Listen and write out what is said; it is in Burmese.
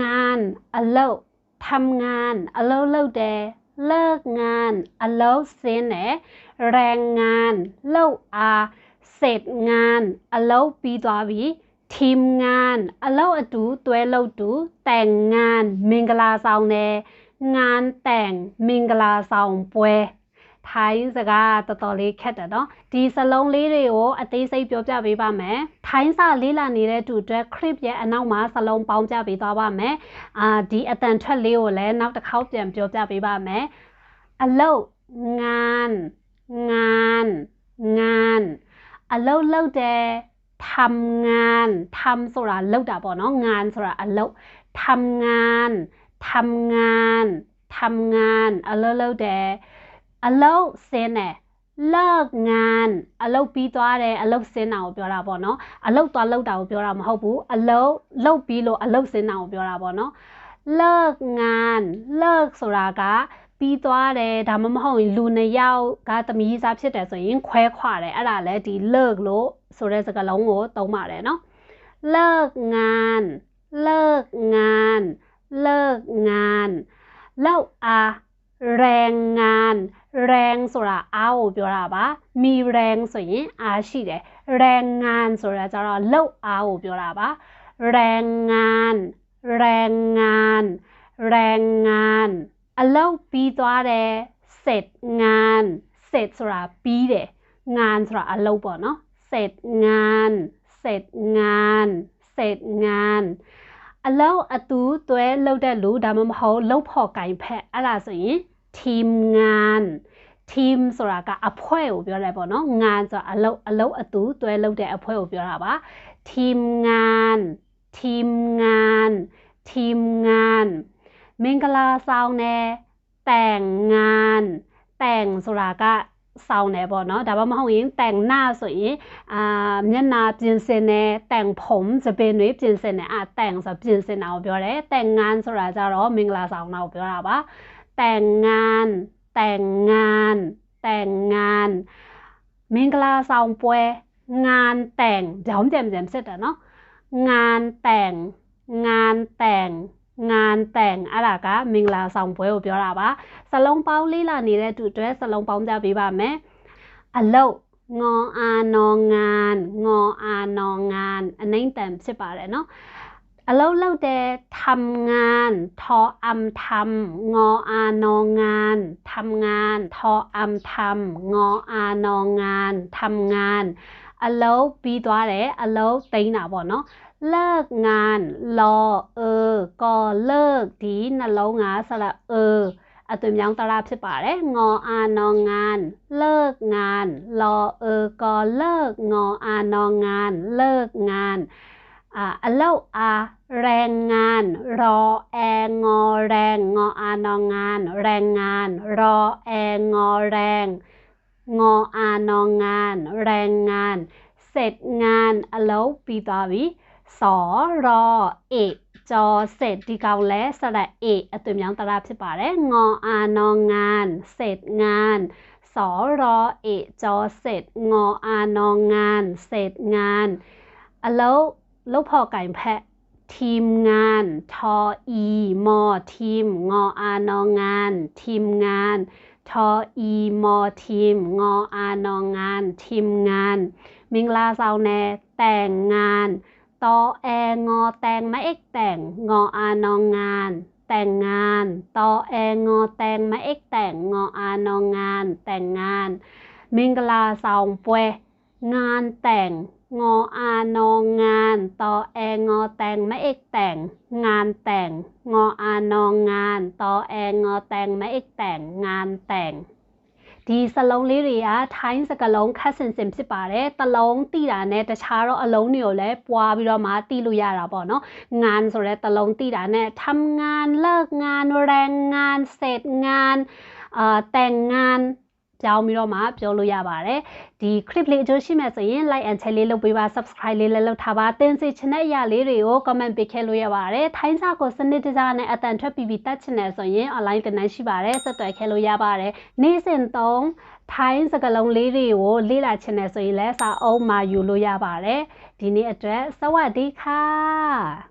งานအလုပ်ทำงานအလုပ်လုပ်တယ်เลิกงานအလုပ်ဆင်းတယ်แรงงานလုပ်အားเสร็จงานအလုပ်ပြီးသွားပြီทีมงานအလုပ်အတူတွဲလုပ်တူแต่งงานမင်္ဂလာဆောင်တယ်งานแต่งမင်္ဂလာဆောင်ပွဲ ထိုင်းစကားတော်တော်လေးခက်တယ်နော်ဒီစလုံးလေးတွေကိုအသေးစိတ်ပြောပြပေးပါမယ်ထိုင်းစာလေးလာနေတဲ့သူအတွက် clip ရဲ့အနောက်မှာစလုံးပေါင်းပြပေးသွားပါမယ်အာဒီအတန်ထွက်လေးကိုလည်းနောက်တစ်ခေါက်ပြန်ပြောပြပေးပါမယ်အလုတ်งานงานงานအလုတ်လုပ်တယ်ทำงานทำဆိုတာလုပ်တာပေါ့နော်งานဆိုတာအလုပ်ทำงานทำงานทำงานအလုပ်လုပ်တယ် အလုပ်ဆင်းတယ်เลิกงานအလုပ်ပြီးသွားတယ်အလုပ်ဆင်းတာကိုပြောတာပေါ့နော်အလုပ်သွားလုပ်တာကိုပြောတာမဟုတ်ဘူးအလုပ်လုပ်ပြီးလို့အလုပ်ဆင်းတာကိုပြောတာပေါ့နော်เลิกงานเลิกဆိုတာကပြီးသွားတယ်ဒါမှမဟုတ်ရင်လူနှစ်ယောက်ကတမီးစားဖြစ်တယ်ဆိုရင်ခွဲခွာတယ်အဲ့ဒါလည်းဒီเลิกလို့ဆိုတဲ့စကားလုံးကိုသုံးပါတယ်နော်เลิกงานเลิกงานเลิกงานလောက်အားแรงงาน แรงဆိုတာအားကိုပြောတာပါมีแรงဆိုရင်အားရှိတယ်แรงงานဆိုတာကျတော့လောက်အားကိုပြောတာပါแรงงานแรงงานแรงงานအလုပ်ပြီးသွားတယ်เสร็จงานเสร็จဆိုတာပြီးတယ်งานဆိုတာအလုပ်ပေါ့နော်เสร็จงานเสร็จงานเสร็จงานအလောက်အတူတွဲလုပ်တဲ့လူဒါမှမဟုတ်လုပ်ဖို့ကင်ဖက်အဲ့ဒါဆိုရင် team งาน team ဆိုတာကအဖွဲ့ကိုပြောတယ်ပေါ့နော်งานဆိုတာအလုပ်အလုပ်အတူတွဲလုပ်တဲ့အဖွဲ့ကိုပြောတာပါ team งาน team งาน team งานမင်္ဂလာဆောင်တယ်แต่งงาน แต่งဆိုတာကဆောင်တယ်ပေါ့နော်ဒါမှမဟုတ်ရင်แต่งหน้าဆိုရင်အာမျက်နှာပြင်ဆင်တယ်แต่งผมစပင်တွေပြင်ဆင်တယ်အာแต่งဆိုပြင်ဆင်တာကိုပြောတယ်แต่งงานဆိုတာကြတော့မင်္ဂလာဆောင်တာကိုပြောတာပါ แต่งงาน แต่งงาน แต่งงานမင်္ဂလာဆောင်ပွဲงานแต่งကြောင်းပြန်ပြန်ဖြစ်တယ်နော်งานแต่งงานแต่งงานแต่งအဲ့ဒါကမင်္ဂလာဆောင်ပွဲကိုပြောတာပါစလုံးပေါင်းလေးလာနေတဲ့သူအတွက်စလုံးပေါင်းပြပေးပါမယ်အလုတ်งออานองานงออานองานအနှိမ့်တန်ဖြစ်ပါတယ်เนาะ အလုတ်လောက်တဲ့ทำงานทออำทำงออานองานทำงานทออำทำงออานองานทำงานအလုတ်ပြီးသွားတယ်အလုတ်သိမ်းတာပေါ့เนาะเลิกงานรอเออก็เลิกဒီနှလုံးကဆလเออအသွင်ပြောင်းတရဖြစ်ပါတယ်ငေါ်အာနောငานเลิกงานรอเออก็เลิกงออานองานเลิกงาน อัลเล่าอาแรงงาน รอแองอแรง งออานองงาน แรงงาน รอแองอแรง งออานองงาน แรงงาน เสร็จงานอัลเล่าปีตาวีสอรอเอกจอเสร็จดีเกาและสระเอกอตุมยังตราบสิบาได้งออานองงาน เสร็จงานสอรอเอกจอเสร็จงออานองงาน เสร็จงานอัลเล่า ลูกพอไก่แพะ ทีมงาน ทออีมอทีม งออานองาน ทีมงาน ทออีมอทีม งออานองาน ทีมงาน มิงลาเซาแนแต่งงานตอแองอแตงมะเอกแต่ง งออานองาน แต่งงานตอแองอแตงมะเอกแต่ง งออานองาน แต่งงาน มิงลาเซาปวยงานแต่ง งออานองงานตอแองอแตงมาเอกแต่งงานแต่งงออานองงานตอแองอแตงมาเอกแต่งงานแต่งဒီစလုံးလေးတွေကထိုင်းစကလုံးခက်စင်စင်ဖြစ်ပါတယ်တလုံးတိတာနဲ့တခြားတော့အလုံးတွေကိုလည်းပွားပြီးတော့မှတိလို့ရတာပေါ့နော်งานဆိုတဲ့တလုံးတိတာနဲ့ทำงานเลิกงานแรงงานเสร็จงานအာแต่งงาน ပြောင်းပြီးတော့မှပြောလို့ရပါတယ်ဒီ clip လေးအကျိုးရှိမဲ့ဆိုရင် like and share လေးလုပ်ပေးပါ subscribe လေးလည်းလုပ်ထားပါတင်စီချင်တဲ့အရာလေးတွေကို comment ပေးခဲ့လို့ရပါတယ်ထိုင်းစာကိုစနစ်တကျနဲ့အတန်ထွက်ပြီးပြီးတတ်ချင်တယ်ဆိုရင် online သင်တန်းရှိပါတယ်ဆက်သွယ်ခဲ့လို့ရပါတယ်နေ့စဉ်3ထိုင်းစကားလုံးလေးတွေကိုလေ့လာချင်တယ်ဆိုရင်လည်းစာအုပ်မှာယူလို့ရပါတယ်ဒီနေ့အတွက်စဝတ်ဒီခါ